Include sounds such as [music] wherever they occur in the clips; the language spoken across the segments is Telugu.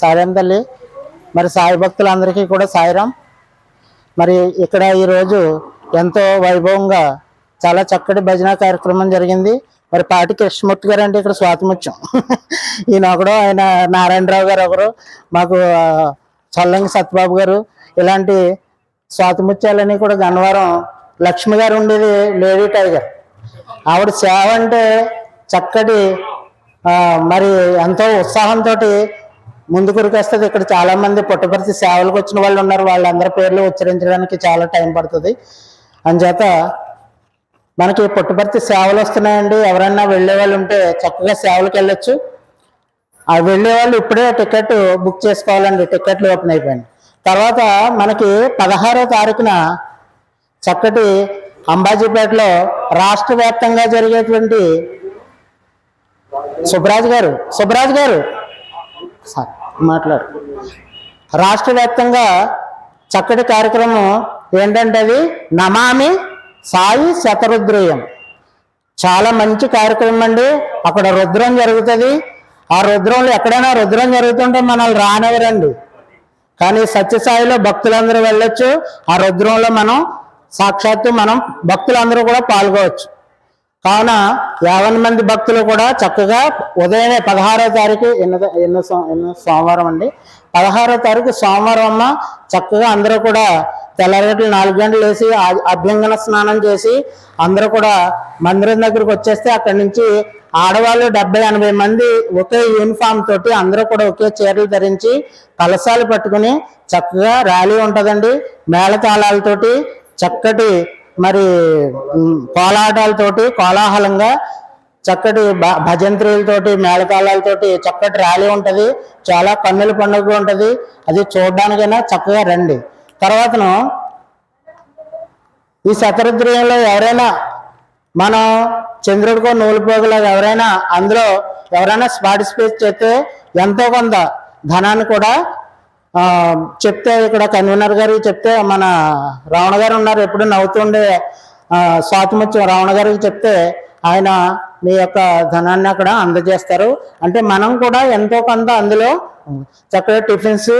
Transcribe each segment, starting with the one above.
సాయిరాం తల్లి. మరి సాయి భక్తులందరికీ కూడా సాయిరాం. మరి ఇక్కడ ఈరోజు ఎంతో వైభవంగా చాలా చక్కటి భజన కార్యక్రమం జరిగింది. మరి పాటి కృష్ణమూర్తి గారు అంటే ఇక్కడ స్వాతిముత్యం [laughs] ఈయన ఒకడు ఆయన నారాయణరావు గారు ఒకరు మాకు చల్లంగి సత్యబాబు గారు ఇలాంటి స్వాతిముత్యాలని కూడా గన్నవరం లక్ష్మి గారు ఉండేది లేడీ టైగర్. ఆవిడ సేవ అంటే చక్కటి మరి ఎంతో ఉత్సాహంతో ముందుకు వస్తుంది. ఇక్కడ చాలా మంది పుట్టపర్తి సేవలకు వచ్చిన వాళ్ళు ఉన్నారు. వాళ్ళందరి పేర్లు ఉచ్చరించడానికి చాలా టైం పడుతుంది. అంచేత మనకి పుట్టపర్తి సేవలు వస్తున్నాయండి. ఎవరైనా వెళ్ళే వాళ్ళు ఉంటే చక్కగా సేవలకు వెళ్ళొచ్చు. ఆ వెళ్ళే వాళ్ళు ఇప్పుడే టికెట్ బుక్ చేసుకోవాలండి. టికెట్లు ఓపెన్ అయిపోయింది తర్వాత మనకి పదహారో తారీఖున చక్కటి అంబాజీపేటలో రాష్ట్ర వ్యాప్తంగా జరిగేటువంటి సుబ్రాజ్ గారు. సుబ్రాజ్ గారు సార్ మాట్లాడు. రాష్ట్ర వ్యాప్తంగా చక్కటి కార్యక్రమం ఏంటంటే అది నమామి సాయి శతరుద్రేయం. చాలా మంచి కార్యక్రమం అండి. అక్కడ రుద్రం జరుగుతుంది. ఆ రుద్రంలో ఎక్కడైనా రుద్రం జరుగుతుంటే మనల్ని రానివ్వరండి. కానీ సత్యసాయిలో భక్తులందరూ వెళ్ళొచ్చు. ఆ రుద్రంలో మనం సాక్షాత్తు మనం భక్తులందరూ కూడా పాల్గొవచ్చు. కావున యావన్ మంది భక్తులు కూడా చక్కగా ఉదయమే పదహారో తారీఖు ఎన్నో ఎన్నో సో- ఎన్నో సోమవారం అండి. పదహారో తారీఖు సోమవారం అమ్మ చక్కగా అందరూ కూడా తెల్లగట్లు నాలుగు గంటలు వేసి అభ్యంగన స్నానం చేసి అందరూ కూడా మందిరం దగ్గరికి వచ్చేస్తే అక్కడి నుంచి ఆడవాళ్ళు డెబ్బై ఎనభై మంది ఒకే యూనిఫామ్ తోటి అందరూ కూడా ఒకే చీరలు ధరించి కలశాలు పట్టుకుని చక్కగా ర్యాలీ ఉంటుందండి. మేళతాళాలతోటి చక్కటి మరి కోలాటాలతోటి కోలాహలంగా చక్కటి భ- భజంత్రులతోటి మేళతాళాలతోటి చక్కటి ర్యాలీ ఉంటుంది. చాలా కన్నుల పండుగ ఉంటుంది. అది చూడడానికైనా చక్కగా రండి. తర్వాతను ఈ శతరుద్రయంలో ఎవరైనా మనం చంద్రుడికో నూలుపోగులాగా ఎవరైనా అందులో ఎవరైనా పార్టిసిపేట్ చేస్తే ఎంతో కొంత ధనాన్ని కూడా చెప్తే ఇక్కడ కన్వీనర్ గారికి చెప్తే మన రావణ గారు ఉన్నారు ఎప్పుడు నవ్వుతుండే స్వాతిమత్యం రావణ గారికి చెప్తే ఆయన మీ యొక్క ధనాన్ని అక్కడ అందజేస్తారు. అంటే మనం కూడా ఎంతో కొంత అందులో చక్కగా టిఫిన్స్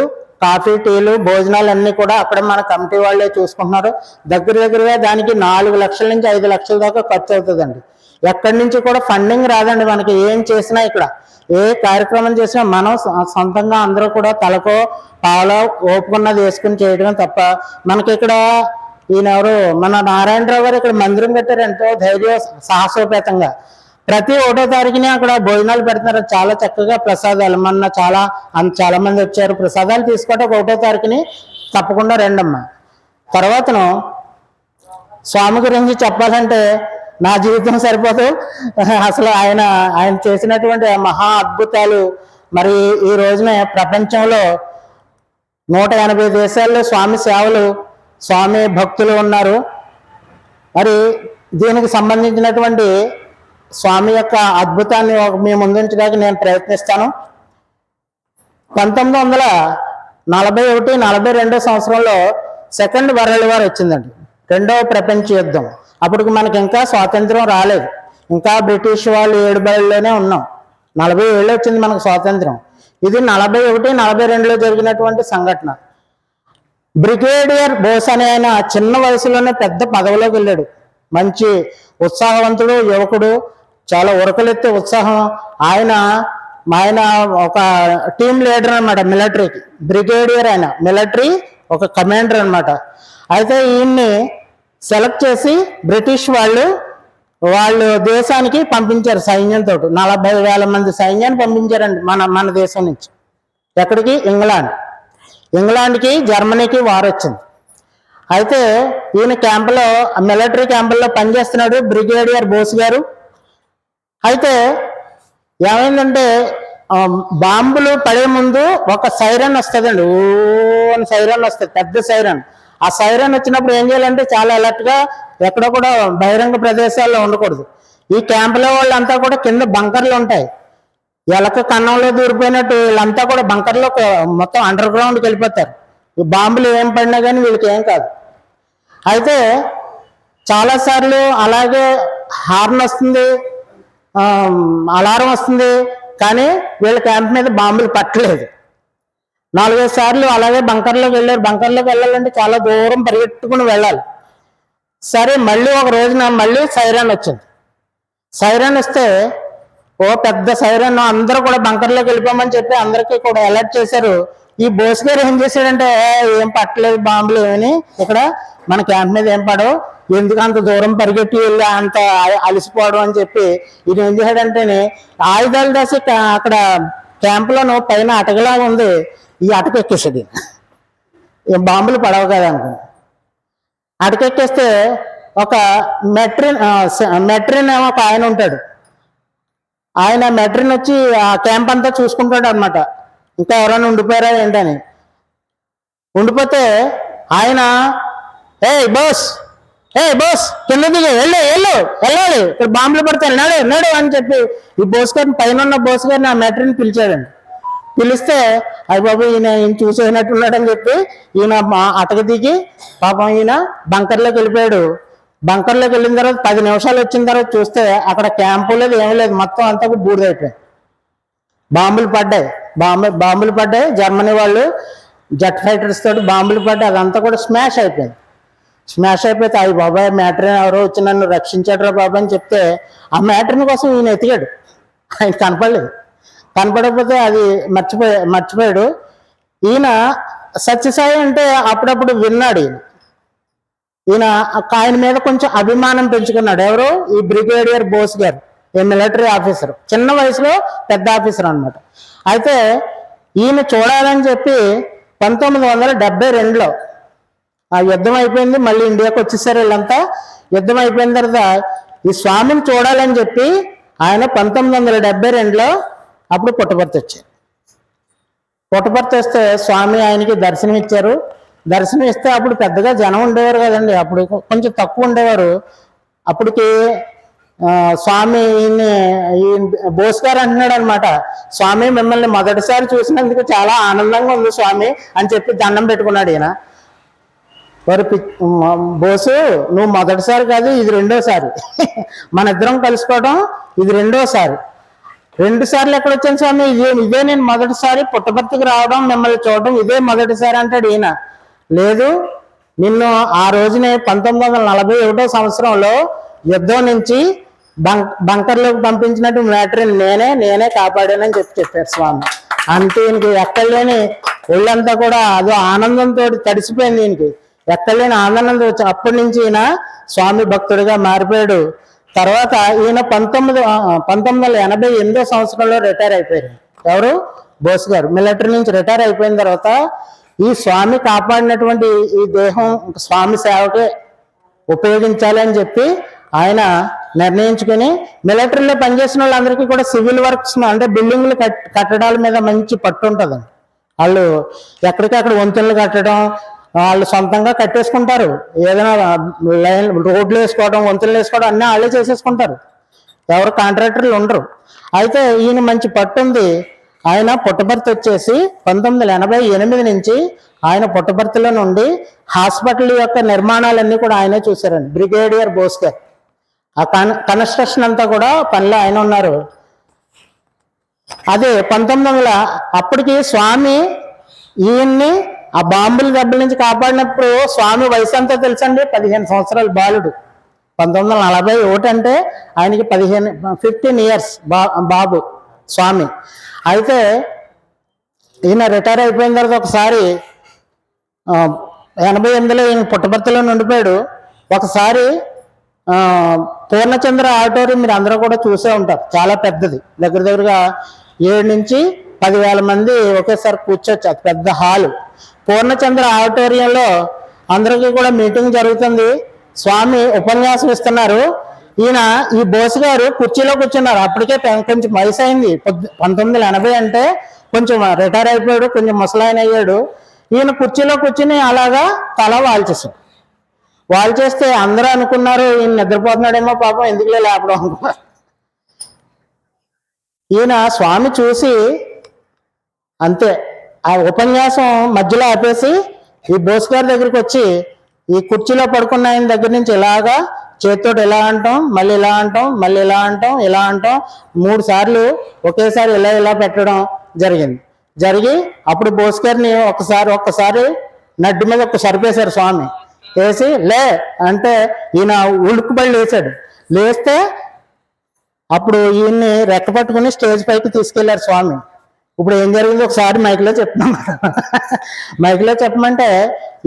కాఫీ టీలు భోజనాలు అన్ని కూడా అక్కడ మన కమిటీ వాళ్ళే చూసుకుంటున్నారు. దగ్గర దగ్గరగా దానికి నాలుగు లక్షల నుంచి ఐదు లక్షల దాకా ఖర్చు అవుతుందండి ఎక్కడి నుంచి కూడా ఫండింగ్ రాదండి మనకి. ఏం చేసినా ఇక్కడ ఏ కార్యక్రమం చేసినా మనం సొంతంగా అందరూ కూడా తలకో పాలో ఓపుకున్నది వేసుకుని చేయడం తప్ప మనకి ఇక్కడ ఈయన ఎవరు మన నారాయణరావు గారు ఇక్కడ మందిరం కట్టారు ఎంతో ధైర్య సాహసోపేతంగా. ప్రతి ఒకటో తారీఖుని అక్కడ భోజనాలు పెడుతున్నారు. చాలా చక్కగా ప్రసాదాలు. మొన్న చాలా చాలా మంది వచ్చారు. ప్రసాదాలు తీసుకోవటం ఒకటో తారీఖుని తప్పకుండా రండమ్మా. తర్వాతను స్వామి గురించి చెప్పాలంటే నా జీవితం సరిపోదు. [laughs] అసలు ఆయన ఆయన చేసినటువంటి మహా అద్భుతాలు మరి ఈ రోజున ప్రపంచంలో నూట ఎనభై దేశాల్లో స్వామి సేవలు స్వామి భక్తులు ఉన్నారు. మరి దీనికి సంబంధించినటువంటి స్వామి యొక్క అద్భుతాన్ని మీ ముందుంచడానికి నేను ప్రయత్నిస్తాను. పంతొమ్మిది వందల నలభై ఒకటి నలభై రెండో సంవత్సరంలో సెకండ్ వరల్డ్ వార్ వచ్చిందండి. రెండవ ప్రపంచ యుద్ధం. అప్పటికి మనకి ఇంకా స్వాతంత్రం రాలేదు. ఇంకా బ్రిటిష్ వాళ్ళు ఏడుబడిలోనే ఉన్నాం. నలభై ఏళ్ళు వచ్చింది మనకు స్వాతంత్రం. ఇది నలభై ఒకటి నలభై రెండులో జరిగినటువంటి సంఘటన. బ్రిగేడియర్ బోస్ అనే ఆయన చిన్న వయసులోనే పెద్ద పదవిలోకి వెళ్ళాడు. మంచి ఉత్సాహవంతుడు యువకుడు చాలా ఉరకలెత్తే ఉత్సాహం. ఆయన ఆయన ఒక టీం లీడర్ అనమాట మిలిటరీకి బ్రిగేడియర్ ఆయన. మిలిటరీ ఒక కమాండర్ అనమాట అయితే ఈయన్ని సెలెక్ట్ చేసి బ్రిటిష్ వాళ్ళు వాళ్ళు దేశానికి పంపించారు సైన్యంతో. నలభై వేల మంది సైన్యాన్ని పంపించారండి మన మన దేశం నుంచి. ఎక్కడికి? ఇంగ్లాండ్. ఇంగ్లాండ్కి జర్మనీకి వార్ వచ్చింది. అయితే ఈయన క్యాంపులో మిలిటరీ క్యాంపుల్లో పనిచేస్తున్నాడు బ్రిగేడియర్ బోస్ గారు. అయితే ఏమైందంటే బాంబులు పడే ముందు ఒక సైరన్ వస్తుందండి. ఓ సైరన్ వస్తుంది. పెద్ద సైరన్. ఆ సైరన్ వచ్చినప్పుడు ఏం చేయాలంటే చాలా alert గా ఎక్కడ కూడా బహిరంగ ప్రదేశాల్లో ఉండకూడదు. ఈ క్యాంపులో వాళ్ళంతా కూడా కింద బంకర్లు ఉంటాయి. ఎలక కన్నంలో దూరిపోయినట్టు వీళ్ళంతా కూడా బంకర్లో మొత్తం అండర్ గ్రౌండ్కి వెళ్ళిపోతారు. ఈ బాంబులు ఏం పడినా కానీ వీళ్ళకి ఏం కాదు. అయితే చాలాసార్లు అలాగే హార్న్ వస్తుంది అలారం వస్తుంది కానీ వీళ్ళ క్యాంప్ మీద బాంబులు పట్టలేదు. నాలుగైదు సార్లు అలాగే బంకర్లోకి వెళ్ళారు. బంకర్లోకి వెళ్ళాలంటే చాలా దూరం పరిగెట్టుకుని వెళ్ళాలి. సరే మళ్ళీ ఒక రోజున మళ్ళీ సైరన్ వచ్చింది. సైరన్ వస్తే ఓ పెద్ద సైరన్. అందరూ కూడా బంకర్లోకి వెళ్ళిపోమని చెప్పి అందరికీ కూడా అలర్ట్ చేశారు. ఈ బోస్ గారు ఏం చేశాడంటే ఏం పట్టలేదు బాంబులు ఏమని ఇక్కడ మన క్యాంప్ మీద ఏం పడవు. ఎందుకు అంత దూరం పరిగెట్టి వెళ్ళి అంత అలసిపోవడం అని చెప్పి ఇది ఏం చేశాడంటేనే ఆయుధాలు దాసి అక్కడ క్యాంపులోనూ పైన అటకలాగా ఉంది. ఈ అటకెక్కేసేది ఈ బాంబులు పడవు కదా అనుకుని అటకెక్కేస్తే ఒక మెట్రిన్ మెట్రిన్ ఏమో ఒక ఆయన ఉంటాడు. ఆయన మెట్రిన్ వచ్చి ఆ క్యాంప్ అంతా చూసుకుంటాడు అనమాట ఇంకా ఎవరైనా ఉండిపోయారా ఏంటని. ఉండిపోతే ఆయన ఏ బోస్! ఏ బోస్! కింద దిగు వెళ్ళు వెళ్ళు వెళ్ళాలి. ఇక్కడ బాంబులు పడతాయి నాడు నాడు అని చెప్పి ఈ బోస్ గారిని పైన ఉన్న బోస్ గారిని ఆ మెట్రిన్ పిలిచాడండి. పిలిస్తే అయ్య బాబు ఈయన ఈయన చూసేనట్టున్నాడని చెప్పి ఈయన మా అటక దిగి పాపం ఈయన బంకర్లోకి వెళ్ళిపోయాడు. బంకర్లోకి వెళ్ళిన తర్వాత పది నిమిషాలు వచ్చిన తర్వాత చూస్తే అక్కడ క్యాంపు లేదు ఏమీ లేదు మొత్తం అంతా బూడిదైపోయింది బాంబులు పడ్డాయి. బాంబు బాంబులు పడ్డాయి. జర్మనీ వాళ్ళు జెట్ ఫైటర్స్ తోటి బాంబులు పడ్డాయి. అదంతా కూడా స్మాష్ అయిపోయింది. స్మాష్ అయిపోతే అవి బాబాయ్ మ్యాటర్ని ఎవరో వచ్చి నన్ను రక్షించాడు బాబా అని చెప్తే ఆ మ్యాటర్ని కోసం ఈయన ఎతికాడు. ఆయన కనపడలేదు. కనపడకపోతే అది మర్చిపోయా మర్చిపోయాడు. ఈయన సత్యసాయి అంటే అప్పుడప్పుడు విన్నాడు ఈయన. ఈయన ఆయన మీద కొంచెం అభిమానం పెంచుకున్నాడు. ఎవరు? ఈ బ్రిగేడియర్ బోస్ గారు ఈ మిలిటరీ ఆఫీసర్. చిన్న వయసులో పెద్ద ఆఫీసర్ అన్నమాట. అయితే ఈయన చూడాలని చెప్పి పంతొమ్మిది వందల డెబ్బై రెండులో ఆ యుద్ధం అయిపోయింది మళ్ళీ ఇండియాకి వచ్చేసారు వీళ్ళంతా. యుద్ధం అయిపోయిన తర్వాత ఈ స్వామిని చూడాలని చెప్పి ఆయన పంతొమ్మిది వందల డెబ్బై రెండులో అప్పుడు పుట్టపర్తి వచ్చారు. పుట్టపర్తి వస్తే స్వామి ఆయనకి దర్శనం ఇచ్చారు. దర్శనం ఇస్తే అప్పుడు పెద్దగా జనం ఉండేవారు కదండి. అప్పుడు కొంచెం తక్కువ ఉండేవారు. అప్పటికి స్వామి ఈయన్ని ఈయన బోస్ గారు అంటున్నాడు అనమాట స్వామి మిమ్మల్ని మొదటిసారి చూసినందుకు చాలా ఆనందంగా ఉంది స్వామి అని చెప్పి దండం పెట్టుకున్నాడు ఈయన. వారు పి- బోసు నువ్వు మొదటిసారి కాదు ఇది రెండోసారి. [laughs] మన ఇద్దరం కలుసుకోవడం ఇది రెండోసారి. రెండు సార్లు ఎక్కడ వచ్చాను స్వామి? ఇదే ఇదే నేను మొదటిసారి పుట్టపర్తికి రావడం మిమ్మల్ని చూడడం ఇదే మొదటిసారి అంటాడు ఈయన. లేదు నిన్ను ఆ రోజునే పంతొమ్మిది వందల నలభై ఒకటో సంవత్సరంలో యుద్ధం నుంచి బంక్ బంకర్లోకి పంపించినట్టు మ్యాటరీని నేనే నేనే కాపాడానని చెప్పి చెప్పారు స్వామి. అంతే ఈయనకి ఎక్కడలేని ఒళ్ళంతా కూడా అదో ఆనందంతో తడిసిపోయింది ఈయనకి. ఎక్కడలేని ఆనందంతో వచ్చి అప్పటి నుంచి ఈయన స్వామి భక్తుడిగా మారిపోయాడు. తర్వాత ఈయన పంతొమ్మిది పంతొమ్మిది వందల ఎనభై ఎనిమిదో సంవత్సరంలో రిటైర్ అయిపోయారు. ఎవరు? బోస్ గారు. మిలిటరీ నుంచి రిటైర్ అయిపోయిన తర్వాత ఈ స్వామి కాపాడినటువంటి ఈ దేహం స్వామి సేవకే ఉపయోగించాలి అని చెప్పి ఆయన నిర్ణయించుకుని మిలిటరీలో పనిచేసిన వాళ్ళందరికీ కూడా సివిల్ వర్క్స్ అంటే బిల్డింగ్లు కట్ కట్టడాల మీద మంచి పట్టు ఉంటుందండి. వాళ్ళు ఎక్కడికక్కడ వంతెనలు కట్టడం వాళ్ళు సొంతంగా కట్టేసుకుంటారు. ఏదైనా లైన్ రోడ్లు వేసుకోవడం వంతులు వేసుకోవడం అన్నీ వాళ్ళే చేసేసుకుంటారు. ఎవరు కాంట్రాక్టర్లు ఉండరు. అయితే ఈయన మంచి పట్టు ఉంది. ఆయన పుట్టపర్తి వచ్చేసి పంతొమ్మిది వందల ఎనభై ఎనిమిది నుంచి ఆయన పుట్టపర్తిలో నుండి హాస్పిటల్ యొక్క నిర్మాణాలన్నీ కూడా ఆయనే చూశారండి. బ్రిగేడియర్ బోస్కే. ఆ కన్ కన్స్ట్రక్షన్ అంతా కూడా పనిలో ఆయన ఉన్నారు. అదే పంతొమ్మిది వందల అప్పటికి స్వామి ఈయన్ని ఆ బాంబుల దెబ్బల నుంచి కాపాడినప్పుడు స్వామి వయసు అంతా తెలుసండి? పదిహేను సంవత్సరాల బాలుడు. పంతొమ్మిది వందల నలభై ఒకటి అంటే ఆయనకి పదిహేను ఫిఫ్టీన్ ఇయర్స్ బా బాబు స్వామి. అయితే ఈయన రిటైర్ అయిపోయిన తర్వాత ఒకసారి ఎనభై ఎనిమిదిలో ఈయన పుట్టపర్తిలో ఉండిపోయాడు ఒకసారి పూర్ణచంద్ర ఆడిటోరియం మీరు అందరూ కూడా చూసే ఉంటారు. చాలా పెద్దది. దగ్గర దగ్గరగా ఏడు నుంచి పదివేల మంది ఒకేసారి కూర్చోవచ్చు అది పెద్ద హాలు. పూర్ణచంద్ర ఆడిటోరియంలో అందరికీ కూడా మీటింగ్ జరుగుతుంది. స్వామి ఉపన్యాసం ఇస్తున్నారు. ఈయన ఈ బోస్ గారు కుర్చీలో కూర్చున్నారు. అప్పటికే పెం- కొంచెం వయసు అయింది. పొద్దు- పంతొమ్మిది వందల ఎనభై అంటే కొంచెం రిటైర్ అయిపోయాడు. కొంచెం ముసలాయన అయ్యాడు. ఈయన కుర్చీలో కూర్చుని అలాగా తల వాల్చేశాడు. వాళ్ళు చేస్తే అందరూ అనుకున్నారు ఈయన నిద్రపోతున్నాడేమో పాపం ఎందుకులే లేపడం అనుకున్నారు. ఈయన స్వామి చూసి అంతే ఆ ఉపన్యాసం మధ్యలో ఆపేసి ఈ బోస్ గారి దగ్గరికి వచ్చి ఈ కుర్చీలో పడుకున్న ఆయన దగ్గర నుంచి ఇలాగా చేతితోటి ఇలా అంటాం మళ్ళీ ఇలా అంటాం మళ్ళీ ఇలా అంటాం ఇలా అంటాం. మూడు సార్లు ఒకేసారి ఇలా ఇలా పెట్టడం జరిగింది. జరిగి అప్పుడు బోస్ గారిని ఒకసారి ఒక్కసారి నడ్డి మీద ఒక సరిపేశారు స్వామి. వేసి లే అంటే ఈయన ఉలుక్కుబడి లేచాడు. లేస్తే అప్పుడు ఈయన్ని రెక్క పట్టుకుని స్టేజ్ పైకి తీసుకెళ్ళారు స్వామి. ఇప్పుడు ఏం జరిగింది ఒకసారి మైక్లో చెప్తున్నాం మైక్లో చెప్పమంటే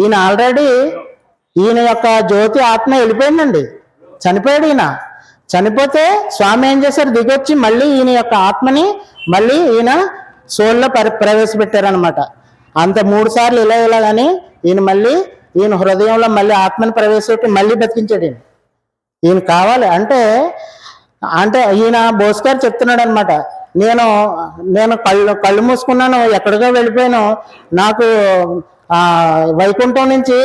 ఈయన ఆల్రెడీ ఈయన యొక్క జ్యోతి ఆత్మ వెళ్ళిపోయిందండి. చనిపోయాడు ఈయన. చనిపోతే స్వామి ఏం చేశారు? దిగొచ్చి మళ్ళీ ఈయన యొక్క ఆత్మని మళ్ళీ ఈయన సోల్లో పరి ప్రవేశపెట్టారనమాట అంత మూడు సార్లు ఇలా ఇలా అని ఈయన మళ్ళీ ఈయన హృదయంలో మళ్ళీ ఆత్మని ప్రవేశపెట్టి మళ్ళీ బతికించాడు ఈయన. ఈయన కావాలి అంటే అంటే ఈయన బోస్ గారు చెప్తున్నాడు అనమాట నేను నేను కళ్ళు కళ్ళు మూసుకున్నాను ఎక్కడికో వెళ్ళిపోయాను. నాకు వైకుంఠం నుంచి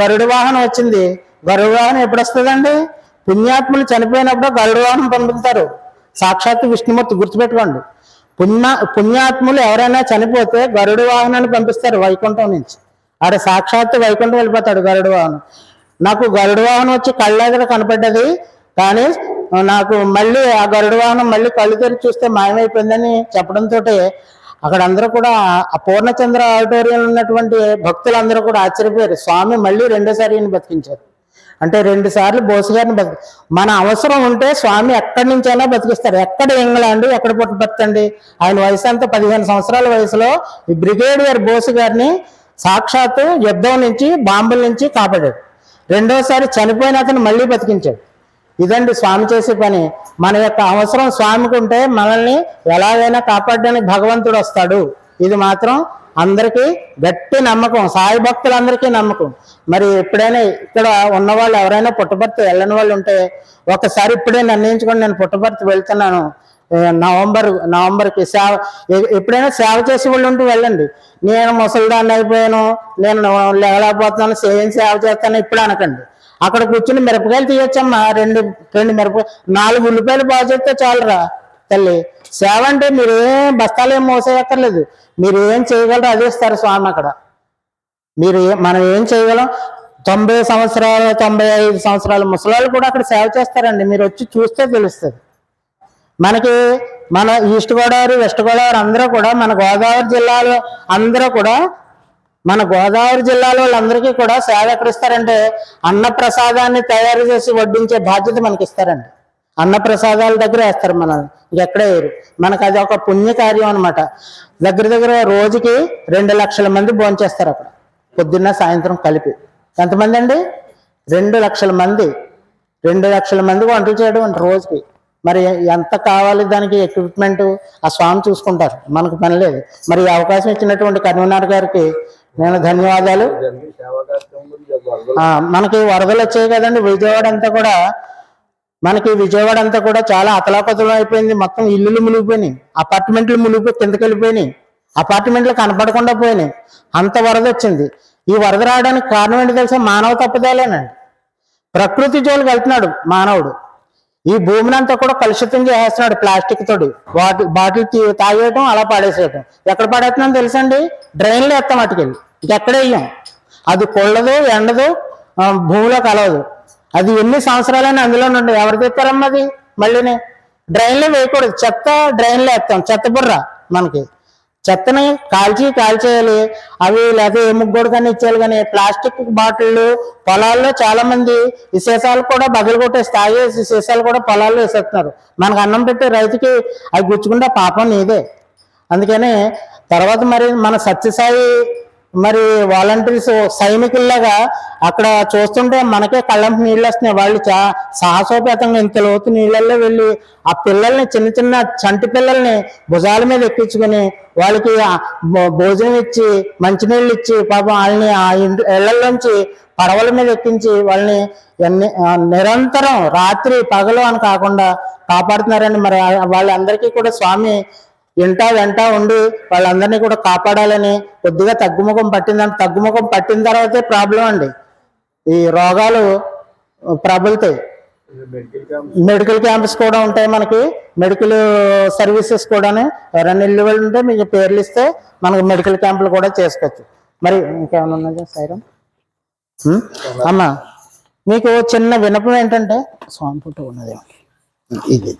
గరుడు వాహనం వచ్చింది. గరుడు వాహనం ఎప్పుడు వస్తుందండి పుణ్యాత్ములు చనిపోయినప్పుడు గరుడు వాహనం పంపుతారు సాక్షాత్తు విష్ణుమూర్తి గుర్తుపెట్టుకోండి. పుణ్య పుణ్యాత్ములు ఎవరైనా చనిపోతే గరుడు వాహనాన్ని పంపిస్తారు వైకుంఠం నుంచి. ఆడ సాక్షాత్తు వైకుంఠం వెళ్ళిపోతాడు గరుడు వాహనం. నాకు గరుడ వాహనం వచ్చి కళ్ళ దగ్గర కనపడ్డది. కానీ నాకు మళ్ళీ ఆ గరుడ వాహనం మళ్ళీ కళ్ళు తెరిచి చూస్తే మాయమైపోయిందని చెప్పడంతో అక్కడ అందరూ కూడా ఆ పూర్ణచంద్ర ఆడిటోరియంలో ఉన్నటువంటి భక్తులందరూ కూడా ఆశ్చర్యపోయారు. స్వామి మళ్ళీ రెండోసారి ఈయన బతికించారు. అంటే రెండు సార్లు బోసు గారిని బతి మన అవసరం ఉంటే స్వామి ఎక్కడి నుంచైనా బతికిస్తారు. ఎక్కడ ఇంగ్లాండ్ ఎక్కడ పుట్టబెట్టండి ఆయన వయసు అంతా పదిహేను సంవత్సరాల వయసులో ఈ బ్రిగేడియర్ బోసు గారిని సాక్షాత్తు యుద్ధం నుంచి బాంబుల నుంచి కాపాడాడు. రెండోసారి చనిపోయిన అతను మళ్ళీ బతికించాడు. ఇదండి స్వామి చేసే పని. మన యొక్క అవసరం స్వామికి ఉంటే మనల్ని ఎలాగైనా కాపాడడానికి భగవంతుడు వస్తాడు. ఇది మాత్రం అందరికీ గట్టి నమ్మకం. సాయి భక్తులందరికీ నమ్మకం. మరి ఎప్పుడైనా ఇక్కడ ఉన్న వాళ్ళు ఎవరైనా పుట్టపర్తి వెళ్ళని వాళ్ళు ఉంటే ఒకసారి ఇప్పుడే నిర్ణయించుకొని నేను పుట్టపర్తి వెళ్తున్నాను. నవంబర్ నవంబర్కి సేవ ఎప్పుడైనా సేవ చేసే వాళ్ళు ఉంటూ వెళ్ళండి. నేను ముసలిదాన్ని అయిపోయాను. నేను లేకపోతున్నాను సేమ్ సేవ చేస్తాను. ఇప్పుడు అనకండి. అక్కడ కూర్చుని మిరపకాయలు తీయొచ్చమ్మా. రెండు రెండు మిరప నాలుగు ఉల్లిపాయలు బాగా చెప్తే చాలురా తల్లి. సేవ అంటే మీరేం బస్తాలు ఏం మోసేయక్కర్లేదు. మీరు ఏం చేయగలరో అదే ఇస్తారు స్వామి అక్కడ. మీరు మనం ఏం చేయగలం? తొంభై సంవత్సరాలు తొంభై ఐదు సంవత్సరాలు ముసలాళ్ళు కూడా అక్కడ సేవ చేస్తారండి. మీరు వచ్చి చూస్తే తెలుస్తుంది. మనకి మన ఈస్ట్ గోదావరి వెస్ట్ గోదావరి అందరూ కూడా మన గోదావరి జిల్లాలో అందరూ కూడా మన గోదావరి జిల్లాలో వాళ్ళందరికీ కూడా సేవ ఎక్కడ ఇస్తారంటే అన్న ప్రసాదాన్ని తయారు చేసి వడ్డించే బాధ్యత మనకి ఇస్తారండి అన్న ప్రసాదాల దగ్గర వేస్తారు మనల్ని ఎక్కడ వేరు మనకు అది ఒక పుణ్యకార్యం అనమాట దగ్గర దగ్గర రోజుకి రెండు లక్షల మంది భోంచేస్తారు అక్కడ. పొద్దున్న సాయంత్రం కలిపి. ఎంతమంది అండి? రెండు లక్షల మంది. రెండు లక్షల మంది వంటలు చేయడం అంటే రోజుకి. మరి ఎంత కావాలి దానికి ఎక్విప్మెంట్ ఆ స్వామి చూసుకుంటారు. మనకు పని లేదు. మరి అవకాశం ఇచ్చినటువంటి కన్వీనర్ గారికి నేను ధన్యవాదాలు. మనకి వరదలు వచ్చాయి కదండి విజయవాడ అంతా కూడా. మనకి విజయవాడ అంతా కూడా చాలా అతలాకుతలం అయిపోయింది. మొత్తం ఇల్లులు మునిగిపోయినాయి అపార్ట్మెంట్లు మునిగిపోయి కిందకి వెళ్ళిపోయినాయి అపార్ట్మెంట్లు కనపడకుండా పోయినాయి. అంత వరద వచ్చింది. ఈ వరద రావడానికి కారణం ఏంటి తెలుసా? మానవ తప్పుదలేనండి. ప్రకృతి జోలికి వెళ్తున్నాడు మానవుడు. ఈ భూమిని అంతా కూడా కలుషితం చేసేస్తున్నాడు ప్లాస్టిక్ తోటి. బాటిల్ బాటిల్ తాగేయటం అలా పడేసేయటం. ఎక్కడ పడేస్తున్నాం తెలుసండి డ్రైన్లో ఎత్తాం అటుకెళ్ళి. ఇంకెక్కడ వేయం అది కొళ్ళదు ఎండదు భూమిలో కలవదు. అది ఎన్ని సంవత్సరాలైనా అందులో నుండి ఎవరు తెస్తారమ్మా అది? మళ్ళీని డ్రైన్లో వేయకూడదు. చెత్త డ్రైన్లో వేస్తాం. చెత్త బుర్ర మనకి. చెత్తని కాల్చి కాల్చేయాలి. అవి లేదా ఏ ముగ్గోడు కానీ ఇచ్చేయాలి కానీ ప్లాస్టిక్ బాటిళ్ళు పొలాల్లో చాలా మంది విశేషాలు కూడా బదులు కొట్టే స్థాయి విశేషాలు కూడా పొలాల్లో వేసేస్తున్నారు. మనకు అన్నం పెట్టే రైతుకి అవి గుచ్చుకుంటే పాపం నీదే. అందుకని తర్వాత మరి మన సత్యసాయి మరి వాలంటీర్స్ సైనికుల్లాగా అక్కడ చూస్తుంటే మనకే కళ్ళంపు నీళ్ళు వస్తున్నాయి వాళ్ళు చా సాహసోపేతంగా ఇంత లోతు నీళ్ళల్లో వెళ్ళి ఆ పిల్లల్ని చిన్న చిన్న చంటి పిల్లల్ని భుజాల మీద ఎక్కించుకొని వాళ్ళకి భోజనం ఇచ్చి మంచినీళ్ళు ఇచ్చి పాపం వాళ్ళని ఆ ఇంటి ఇళ్ళలోంచి పడవల మీద ఎక్కించి వాళ్ళని నిరంతరం రాత్రి పగలు అని కాకుండా కాపాడుతున్నారని మరి వాళ్ళందరికీ కూడా స్వామి ఇంటా వెంట ఉండి వాళ్ళందరినీ కూడా కాపాడాలని కొద్దిగా తగ్గుముఖం పట్టిందని తగ్గుముఖం పట్టిన తర్వాతే ప్రాబ్లం అండి. ఈ రోగాలు ప్రబలుతాయి. మెడికల్ క్యాంప్ మెడికల్ క్యాంప్స్ కూడా ఉంటాయి మనకి. మెడికల్ సర్వీసెస్ కూడాను ఎవరైనా ఇల్లు వాళ్ళు ఉంటే మీకు పేర్లు ఇస్తే మనకు మెడికల్ క్యాంపులు కూడా చేసుకోవచ్చు. మరి ఇంకేమైనా ఉన్నదా సైరం? అమ్మా మీకు చిన్న వినపం ఏంటంటే? స్వామి ఫోటో ఉన్నది ఇది.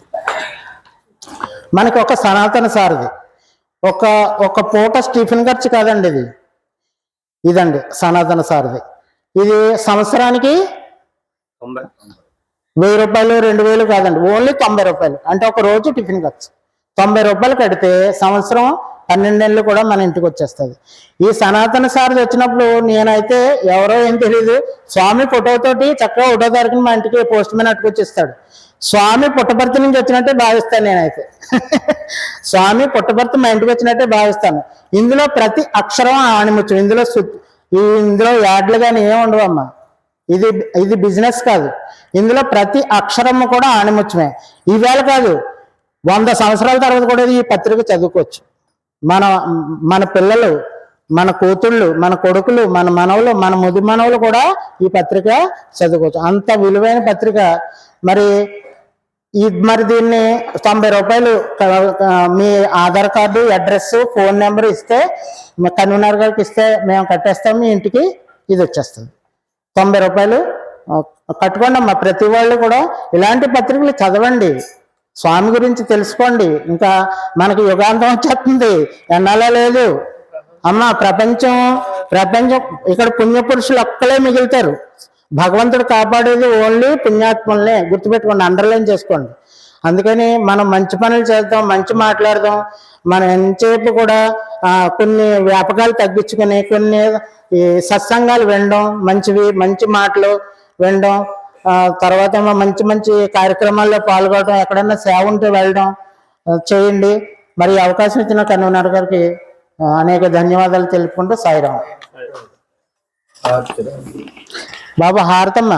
మనకి ఒక సనాతన సారథి ఒక ఒక పూట స్టీఫెన్ ఖర్చు కాదండి ఇది. ఇదండి సనాతన సారథి ఇది సంవత్సరానికి వెయ్యి రూపాయలు రెండు వేలు కాదండి. ఓన్లీ తొంభై రూపాయలు. అంటే ఒక రోజు టిఫిన్ ఖర్చు. తొంభై రూపాయలు కడితే సంవత్సరం పన్నెండేళ్ళు కూడా మన ఇంటికి వచ్చేస్తుంది. ఈ సనాతన సారథి వచ్చినప్పుడు నేనైతే ఎవరో ఏం తెలియదు స్వామి ఫోటోతోటి చక్కగా ఒకటో తారీఖున మా ఇంటికి పోస్ట్ మ్యాన్ అట్టుకొచ్చిస్తాడు స్వామి పుట్టపర్తి నుంచి వచ్చినట్టే భావిస్తాను నేనైతే. [laughs] స్వామి పుట్టపర్తి మా ఇంటికి వచ్చినట్టే భావిస్తాను. ఇందులో ప్రతి అక్షరం ఆణిముచ్చు ఇందులో ఈ ఇందులో యాడ్లు కానీ ఏమి ఉండవమ్మా. ఇది ఇది బిజినెస్ కాదు. ఇందులో ప్రతి అక్షరము కూడా ఆనిమొచ్చమే ఈవేళ కాదు వంద సంవత్సరాల తర్వాత కూడా ఈ పత్రిక చదువుకోవచ్చు. మన మన పిల్లలు మన కూతుళ్ళు మన కొడుకులు మన మనవలు మన ముది మనవలు కూడా ఈ పత్రిక చదువుకోవచ్చు. అంత విలువైన పత్రిక. మరి ఈ మరి దీన్ని తొంభై రూపాయలు మీ Aadhaar card address phone number ఇస్తే మీ కన్వీనర్ గారికి ఇస్తే మేము కట్టేస్తాం మీ ఇంటికి ఇది వచ్చేస్తుంది. తొంభై రూపాయలు. ఆ, కట్టుకోండి అమ్మా ప్రతి వాళ్ళు కూడా ఇలాంటి పత్రికలు చదవండి. స్వామి గురించి తెలుసుకోండి. ఇంకా మనకు యుగాంతం వచ్చేస్తుంది. ఎన్నాలో లేదు. అమ్మ ప్రపంచం ప్రపంచం ఇక్కడ పుణ్యపురుషులు ఒక్కలే మిగులుతారు. భగవంతుడు కాపాడేది ఓన్లీ పుణ్యాత్మల్నే. గుర్తుపెట్టుకోండి అండర్లైన్ చేసుకోండి. అందుకని మనం మంచి పనులు చేద్దాం మంచి మాట్లాడదాం. మనం ఎంతసేపు కూడా కొన్ని వ్యాపకాలు తగ్గించుకుని కొన్ని ఈ సత్సంగాలు వినడం మంచివి మంచి మాటలు వినడం తర్వాత ఏమో మంచి మంచి కార్యక్రమాల్లో పాల్గొనడం ఎక్కడన్నా సేవ ఉంటే వెళ్ళడం చేయండి. మరి అవకాశం ఇచ్చిన కన్వీనర్ గారికి అనేక ధన్యవాదాలు తెలుపుకుంటూ సాయిరాం. బాబా హారతమ్మ.